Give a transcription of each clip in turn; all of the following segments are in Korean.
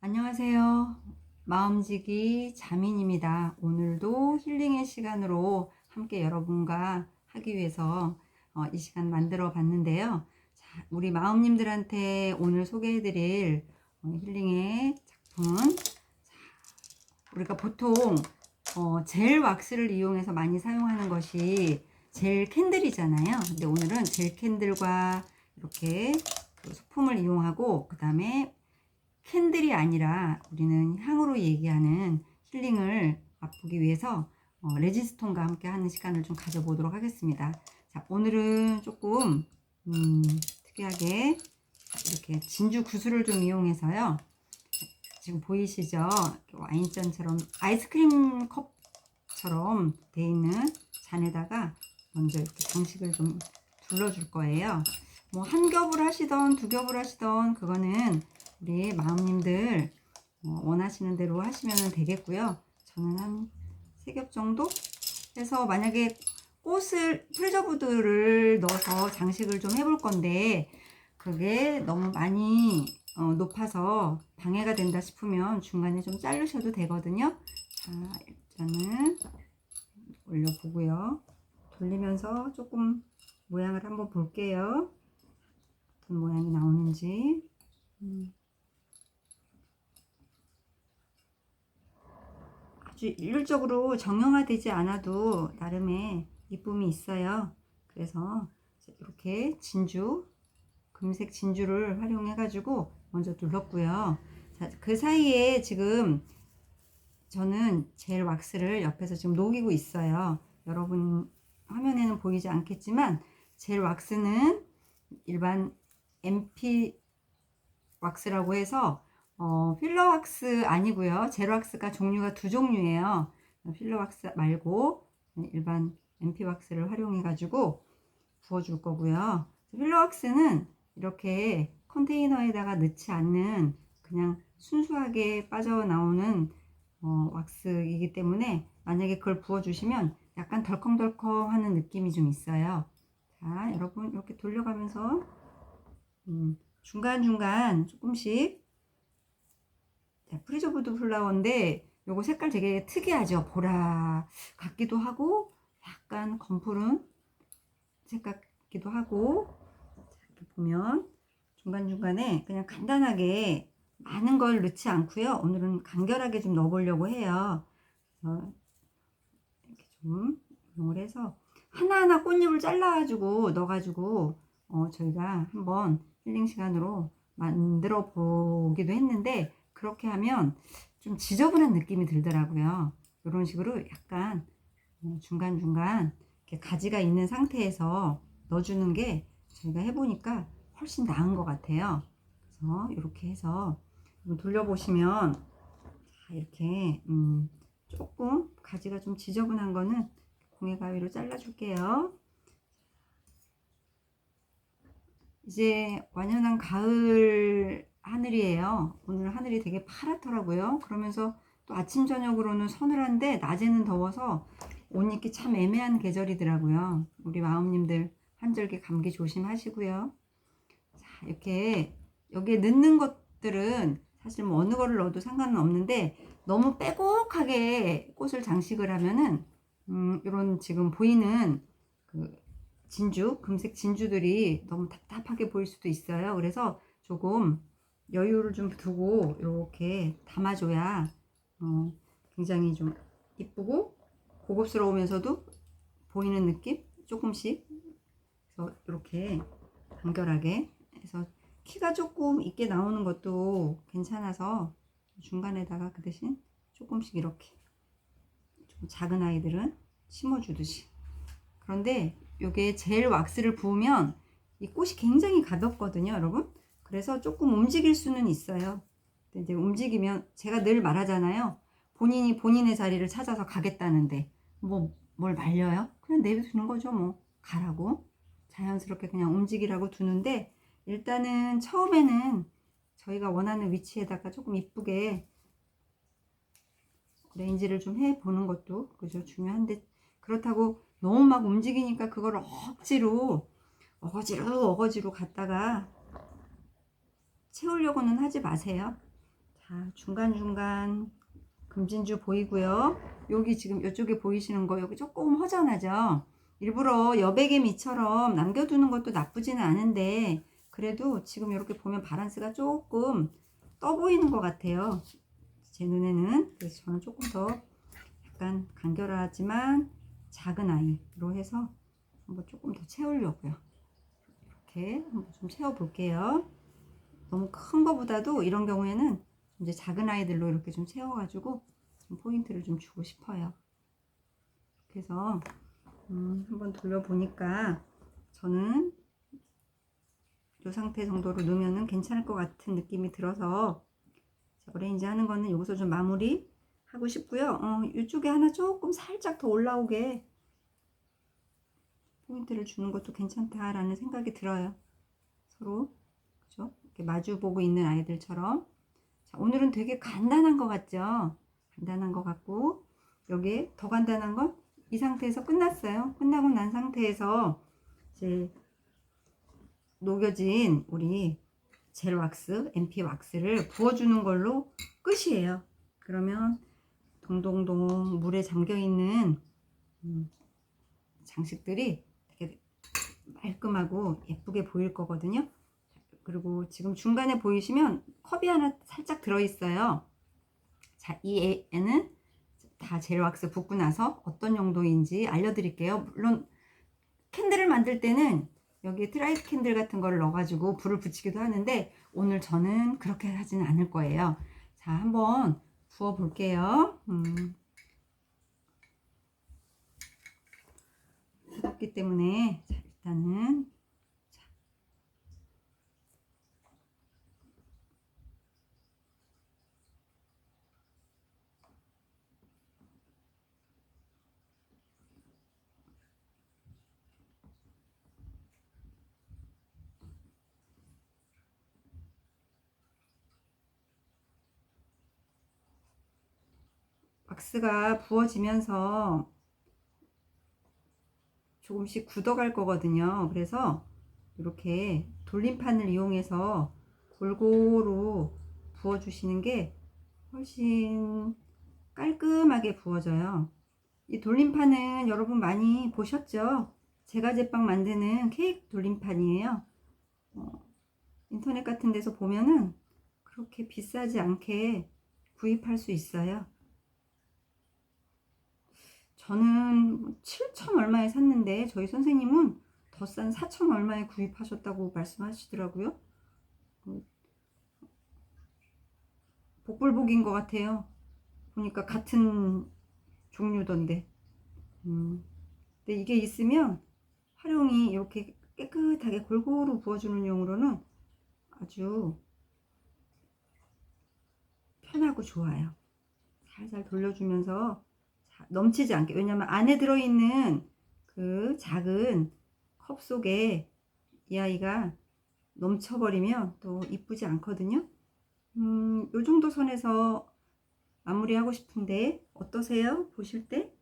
안녕하세요. 마음지기 자민입니다. 오늘도 힐링의 시간으로 함께 여러분과 하기 위해서 어, 이 시간 만들어 봤는데요. 자, 우리 마음님들한테 오늘 소개해 드릴 어, 힐링의 작품은 자, 우리가 보통 어, 젤 왁스를 이용해서 많이 사용하는 것이 젤 캔들이잖아요. 근데 오늘은 젤 캔들과 이렇게 그 소품을 이용하고 그 다음에 캔들이 아니라 우리는 향으로 얘기하는 힐링을 맛보기 위해서 어, 레지스톤과 함께 하는 시간을 좀 가져보도록 하겠습니다. 자, 오늘은 조금 음, 특이하게 이렇게 진주 구슬을 좀 이용해서요. 지금 보이시죠? 와인잔처럼 아이스크림 컵처럼 돼 있는 잔에다가 먼저 이렇게 장식을 좀 둘러줄 거예요. 뭐 한 겹을 하시던 두 겹을 하시던 그거는 우리 마음님들 어, 원하시는 대로 하시면 되겠고요. 저는 한세겹 정도 해서 만약에 꽃을 프레저부드를 넣어서 장식을 좀 해볼 건데 그게 너무 많이 어, 높아서 방해가 된다 싶으면 중간에 좀 자르셔도 되거든요. 자, 일단은 올려보고요. 돌리면서 조금 모양을 한번 볼게요. 어떤 모양이 나오는지. 음. 아주 일률적으로 정형화되지 않아도 나름의 이쁨이 있어요. 그래서 이렇게 진주, 금색 진주를 활용해 가지고 먼저 눌렀고요. 자, 그 사이에 지금 저는 젤 왁스를 옆에서 지금 녹이고 있어요. 여러분 화면에는 보이지 않겠지만 젤 왁스는 일반 MP 왁스라고 해서 어, 필러 왁스 아니고요. 젤 왁스가 종류가 두 종류예요. 필러 왁스 말고 일반 MP 왁스를 활용해 가지고 부어줄 거고요. 필러 왁스는 이렇게 컨테이너에다가 넣지 않는 그냥 순수하게 빠져나오는 어, 왁스이기 때문에 만약에 그걸 부어주시면 약간 덜컹덜컹 하는 느낌이 좀 있어요. 자, 여러분 이렇게 돌려가면서 음, 중간중간 조금씩 자, 프리저브드 플라워인데 요거 색깔 되게 특이하죠. 보라 같기도 하고 약간 검푸른 색깔 같기도 하고 이렇게 보면 중간중간에 그냥 간단하게 많은 걸 넣지 않고요. 오늘은 간결하게 좀 넣어보려고 해요. 이렇게 좀 이용을 해서 하나하나 꽃잎을 잘라가지고 넣어가지고 어, 저희가 한번 힐링 시간으로 만들어 보기도 했는데 그렇게 하면 좀 지저분한 느낌이 들더라고요. 이런 식으로 약간 어, 중간중간 가지가 있는 상태에서 넣어주는 게 저희가 해보니까 훨씬 나은 것 같아요. 그래서 이렇게 해서 돌려보시면 자, 이렇게 음, 조금 가지가 좀 지저분한 거는 공예 가위로 잘라줄게요. 이제 완연한 가을 하늘이에요. 오늘 하늘이 되게 파랗더라고요. 그러면서 또 아침 저녁으로는 서늘한데 낮에는 더워서 옷 입기 참 애매한 계절이더라고요. 우리 마음님들 한절기 감기 조심하시고요. 자, 이렇게 여기에 넣는 것들은 사실 뭐 어느 거를 넣어도 상관은 없는데 너무 빼곡하게 꽃을 장식을 하면은 음, 이런 지금 보이는 그 진주, 금색 진주들이 너무 답답하게 보일 수도 있어요. 그래서 조금 여유를 좀 두고 이렇게 담아줘야 어, 굉장히 좀 이쁘고 고급스러우면서도 보이는 느낌? 조금씩. 그래서 이렇게 간결하게 해서 키가 조금 있게 나오는 것도 괜찮아서 중간에다가 그 대신 조금씩 이렇게 좀 작은 아이들은 심어주듯이. 그런데 요게 젤 왁스를 부으면 이 꽃이 굉장히 가볍거든요 여러분 그래서 조금 움직일 수는 있어요. 이제 움직이면 제가 늘 말하잖아요. 본인이 본인의 자리를 찾아서 가겠다는데 뭐 뭘 말려요? 그냥 내두는 거죠 뭐. 가라고. 자연스럽게 그냥 움직이라고 두는데 일단은 처음에는 저희가 원하는 위치에다가 조금 이쁘게 레인지를 좀 해보는 것도 그죠 중요한데 그렇다고 너무 막 움직이니까 그걸 억지로 어거지로 어거지로 갖다가 채우려고는 하지 마세요. 자, 자, 중간중간 금진주 보이고요. 여기 지금 이쪽에 보이시는 거 여기 조금 허전하죠? 일부러 여백의 미처럼 남겨두는 것도 나쁘지는 않은데 그래도 지금 이렇게 보면 바란스가 조금 떠 보이는 것 같아요. 제 눈에는 그래서 저는 조금 더 약간 간결하지만 작은 아이로 해서 한번 조금 더 채우려고요. 이렇게 한번 좀 채워 볼게요. 너무 큰 거보다도 이런 경우에는 이제 작은 아이들로 이렇게 좀 채워가지고 좀 포인트를 좀 주고 싶어요. 그래서 음, 한번 돌려보니까 저는 이 상태 정도로 넣으면 괜찮을 것 같은 느낌이 들어서 자, 오렌지 하는 거는 여기서 좀 마무리 하고 싶고요. 어, 이쪽에 하나 조금 살짝 더 올라오게 포인트를 주는 것도 괜찮다라는 생각이 들어요. 서로 마주 보고 있는 아이들처럼 자, 오늘은 되게 간단한 것 같죠? 간단한 것 같고 여기에 더 간단한 건 이 상태에서 끝났어요. 끝나고 난 상태에서 이제 녹여진 우리 젤 왁스, MP 왁스를 부어주는 걸로 끝이에요. 그러면 동동동 물에 잠겨 있는 음, 장식들이 되게 말끔하고 예쁘게 보일 거거든요. 그리고 지금 중간에 보이시면 컵이 하나 살짝 들어 있어요. 자, 이 애는 다젤 왁스 붓고 나서 어떤 용도인지 알려드릴게요. 물론 캔들을 만들 때는 여기 트라이드 캔들 같은 거를 넣어가지고 불을 붙이기도 하는데 오늘 저는 그렇게 하지는 않을 거예요. 자, 한번 부어 볼게요. 음. 뜨겁기 때문에 자, 일단은 왁스가 부어지면서 조금씩 굳어갈 거거든요. 그래서 이렇게 돌림판을 이용해서 골고루 부어주시는 게 훨씬 깔끔하게 부어져요. 이 돌림판은 여러분 많이 보셨죠? 제가 제빵 만드는 케이크 돌림판이에요. 어, 인터넷 같은 데서 보면은 그렇게 비싸지 않게 구입할 수 있어요. 저는 7천 얼마에 샀는데 저희 선생님은 더 싼 4천 얼마에 구입하셨다고 말씀하시더라고요. 어, 복불복인 것 같아요. 보니까 같은 종류던데. 음. 근데 이게 있으면 활용이 이렇게 깨끗하게 골고루 부어주는 용으로는 아주 편하고 좋아요. 살살 돌려주면서 자, 넘치지 않게 왜냐면 안에 들어있는 그 작은 컵 속에 이 아이가 넘쳐버리면 또 이쁘지 않거든요. 음, 요 정도 선에서 마무리하고 싶은데 어떠세요? 보실 때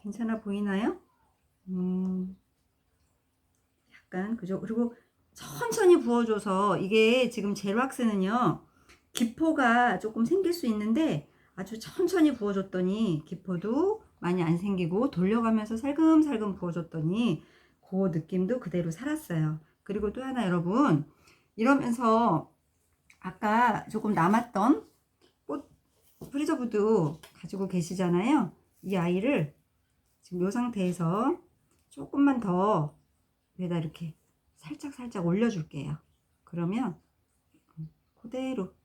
괜찮아 보이나요? 음, 약간 그죠? 그리고 천천히 부어줘서 이게 지금 젤왁스는요 기포가 조금 생길 수 있는데 아주 천천히 부어줬더니 기포도 많이 안 생기고 돌려가면서 살금살금 부어줬더니 그 느낌도 그대로 살았어요. 그리고 또 하나 여러분 이러면서 아까 조금 남았던 꽃 프리저브도 가지고 계시잖아요. 이 아이를 지금 이 상태에서 조금만 더 위에다 이렇게 살짝 살짝 올려줄게요. 그러면 그대로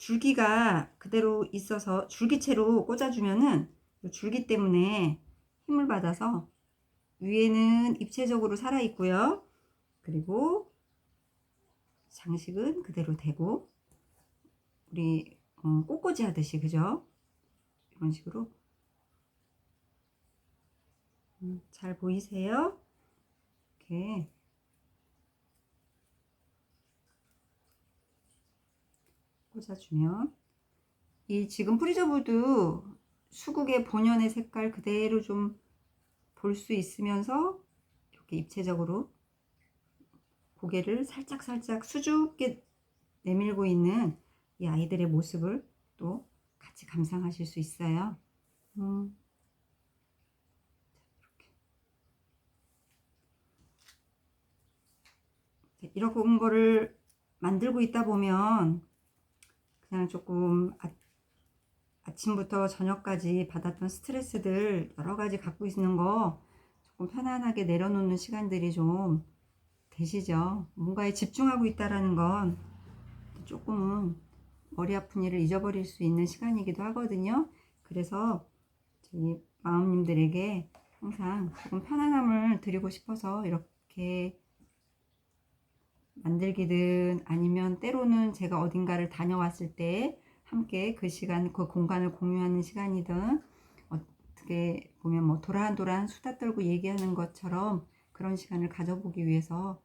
줄기가 그대로 있어서 줄기채로 꽂아주면은 이 줄기 때문에 힘을 받아서 위에는 입체적으로 살아 있고요. 그리고 장식은 그대로 되고 우리 어, 꽃꽂이 하듯이 그죠? 이런 식으로 음, 잘 보이세요? 이렇게 꽂아주면 이 지금 프리저브도 수국의 본연의 색깔 그대로 좀 볼 수 있으면서 이렇게 입체적으로 고개를 살짝살짝 수줍게 내밀고 있는 이 아이들의 모습을 또 같이 감상하실 수 있어요. 음. 이런 거를 만들고 있다 보면 그냥 조금 아, 아침부터 저녁까지 받았던 스트레스들 여러 가지 갖고 있는 거 조금 편안하게 내려놓는 시간들이 좀 되시죠. 뭔가에 집중하고 있다라는 건 조금은 머리 아픈 일을 잊어버릴 수 있는 시간이기도 하거든요. 그래서 저희 마음님들에게 항상 조금 편안함을 드리고 싶어서 이렇게 만들기든 아니면 때로는 제가 어딘가를 다녀왔을 때 함께 그 시간, 그 공간을 공유하는 시간이든 어떻게 보면 뭐 도란도란 수다 떨고 얘기하는 것처럼 그런 시간을 가져보기 위해서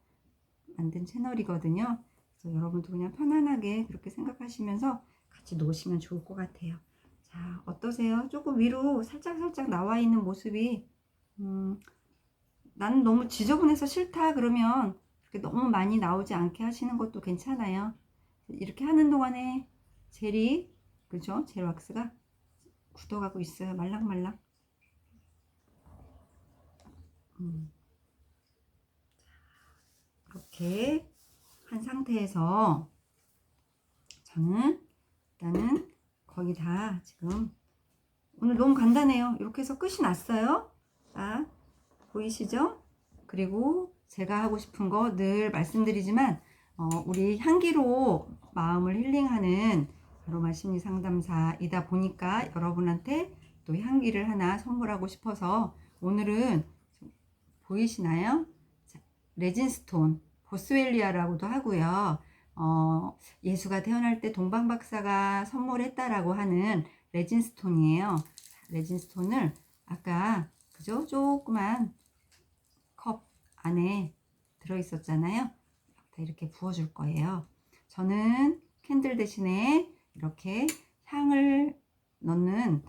만든 채널이거든요. 그래서 여러분도 그냥 편안하게 그렇게 생각하시면서 같이 노시면 좋을 것 같아요. 자, 어떠세요? 조금 위로 살짝살짝 나와 있는 모습이, 음, 나는 너무 지저분해서 싫다 그러면 너무 많이 나오지 않게 하시는 것도 괜찮아요. 이렇게 하는 동안에 젤이, 그죠? 젤 왁스가 굳어가고 있어요. 말랑말랑. 음. 이렇게 한 상태에서 저는 일단은 거의 다 지금 오늘 너무 간단해요. 이렇게 해서 끝이 났어요. 자, 보이시죠? 그리고 제가 하고 싶은 거 늘 말씀드리지만 어, 우리 향기로 마음을 힐링하는 아로마 심리 상담사이다 보니까 여러분한테 또 향기를 하나 선물하고 싶어서 오늘은 보이시나요? 자, 레진스톤 보스웰리아라고도 하고요. 어, 예수가 태어날 때 동방 박사가 선물했다라고 하는 레진스톤이에요. 레진스톤을 아까 그죠? 조그만 컵 안에 들어 있었잖아요. 이렇게 부어줄 거예요. 저는 캔들 대신에 이렇게 향을 넣는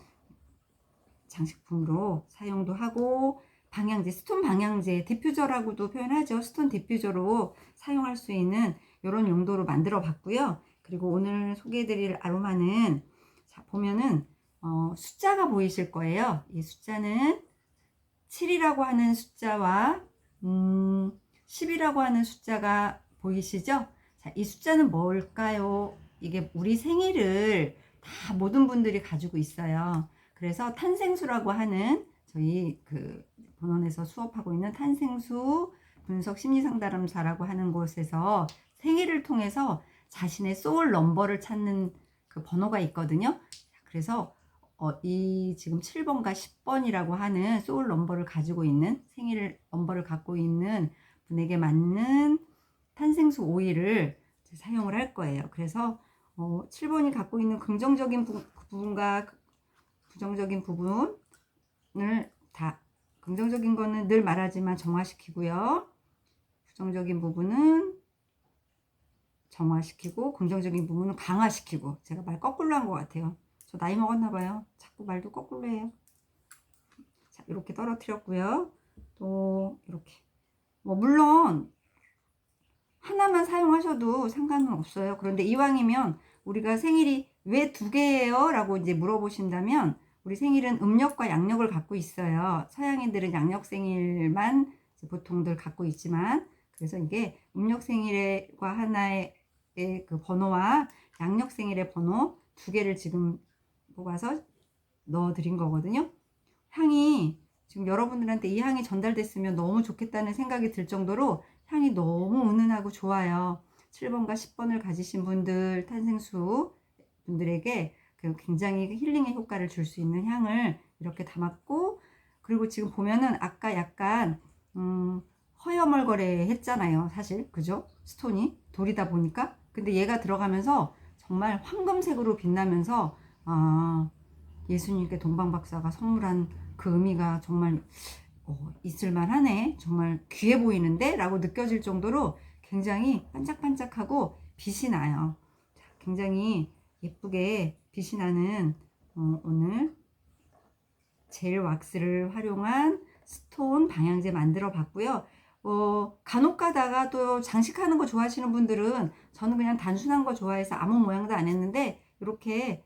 장식품으로 사용도 하고 방향제, 스톤 방향제, 디퓨저라고도 표현하죠. 스톤 디퓨저로 사용할 수 있는 이런 용도로 만들어 봤고요. 그리고 오늘 소개해드릴 아로마는 자 보면은 어, 숫자가 보이실 거예요. 이 숫자는 7이라고 하는 숫자와 음, 10이라고 하는 숫자가 보이시죠? 자, 이 숫자는 뭘까요? 이게 우리 생일을 다 모든 분들이 가지고 있어요. 그래서 탄생수라고 하는 저희 그 본원에서 수업하고 있는 탄생수 분석 심리상담사라고 하는 곳에서 생일을 통해서 자신의 소울 넘버를 찾는 그 번호가 있거든요. 그래서 어, 이 지금 7번과 10번이라고 하는 소울 넘버를 가지고 있는 생일 넘버를 갖고 있는 분에게 맞는 탄생수 오일을 사용을 할 거예요. 그래서 어, 7번이 갖고 있는 긍정적인 부, 분과 부정적인 부분을 다 긍정적인 거는 늘 말하지만 정화시키고요. 부정적인 부분은 정화시키고 긍정적인 부분은 강화시키고 제가 말 거꾸로 한 것 같아요. 저 나이 먹었나 봐요. 자꾸 말도 거꾸로 해요. 자, 이렇게 떨어뜨렸고요. 또 이렇게 뭐 물론 하나만 사용하셔도 상관은 없어요. 그런데 이왕이면 우리가 생일이 왜 두 개예요? 라고 이제 물어보신다면 우리 생일은 음력과 양력을 갖고 있어요. 서양인들은 양력 생일만 보통들 갖고 있지만 그래서 이게 음력 생일과 하나의 그 번호와 양력 생일의 번호 두 개를 지금 뽑아서 넣어 드린 거거든요. 향이 지금 여러분들한테 이 향이 전달됐으면 너무 좋겠다는 생각이 들 정도로 향이 너무 은은하고 좋아요. 7번과 10번을 가지신 분들, 탄생수 분들에게 그 굉장히 힐링의 효과를 줄 수 있는 향을 이렇게 담았고, 그리고 지금 보면은 아까 약간, 음, 허여멀거래 했잖아요. 사실. 그죠? 스톤이. 돌이다 보니까. 근데 얘가 들어가면서 정말 황금색으로 빛나면서, 아, 예수님께 동방박사가 선물한 그 의미가 정말 어, 있을만 하네. 정말 귀해 보이는데? 라고 느껴질 정도로 굉장히 반짝반짝하고 빛이 나요. 굉장히 예쁘게 빛이 나는 어, 오늘 젤 왁스를 활용한 스톤 방향제 만들어 봤고요. 뭐 간혹 가다가 또 장식하는 거 좋아하시는 분들은 저는 그냥 단순한 거 좋아해서 아무 모양도 안 했는데 이렇게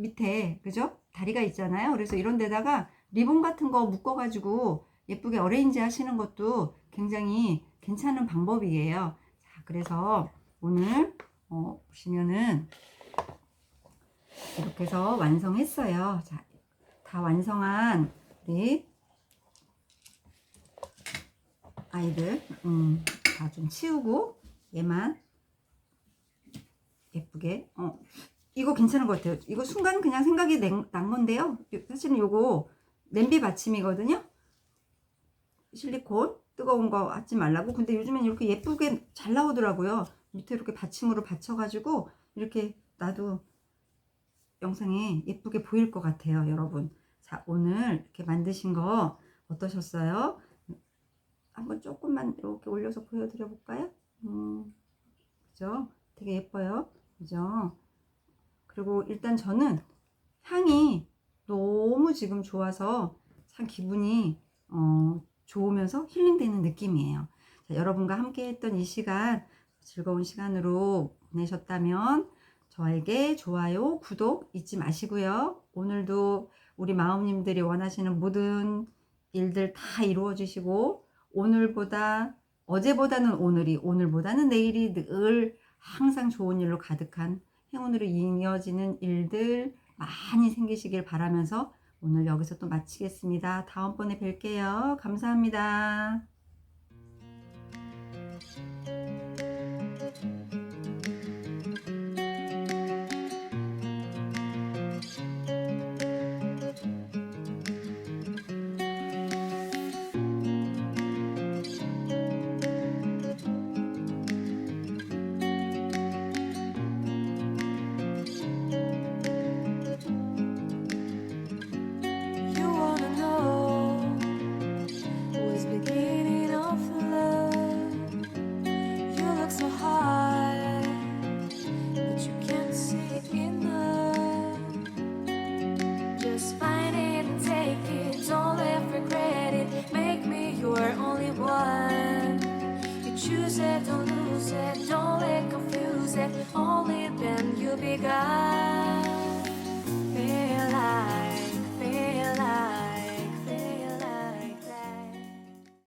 밑에 그죠? 다리가 있잖아요. 그래서 이런 데다가 리본 같은 거 묶어 가지고 예쁘게 어레인지 하시는 것도 굉장히 괜찮은 방법이에요. 자, 그래서 오늘 어, 보시면은 이렇게 해서 완성했어요. 자, 다 완성한 우리 아이들 음, 다 좀 치우고 얘만 예쁘게 어 이거 괜찮은 것 같아요. 이거 순간 그냥 생각이 낸- 난 건데요. 사실은 요거 냄비 받침이거든요. 실리콘 뜨거운 거 하지 말라고. 근데 요즘엔 이렇게 예쁘게 잘 나오더라고요. 밑에 이렇게 받침으로 받쳐가지고 이렇게 놔도 영상에 예쁘게 보일 것 같아요, 여러분. 자, 오늘 이렇게 만드신 거 어떠셨어요? 한번 조금만 이렇게 올려서 보여드려 볼까요? 음, 그죠? 되게 예뻐요. 그죠? 그리고 일단 저는 향이 너무 지금 좋아서 참 기분이 어, 좋으면서 힐링되는 느낌이에요. 자, 여러분과 함께 했던 이 시간 즐거운 시간으로 보내셨다면 저에게 좋아요, 구독 잊지 마시고요. 오늘도 우리 마음님들이 원하시는 모든 일들 다 이루어 주시고 오늘보다 어제보다는 오늘이 오늘보다는 내일이 늘 항상 좋은 일로 가득한 행운으로 이어지는 일들 많이 생기시길 바라면서 오늘 여기서 또 마치겠습니다. 다음번에 뵐게요. 감사합니다.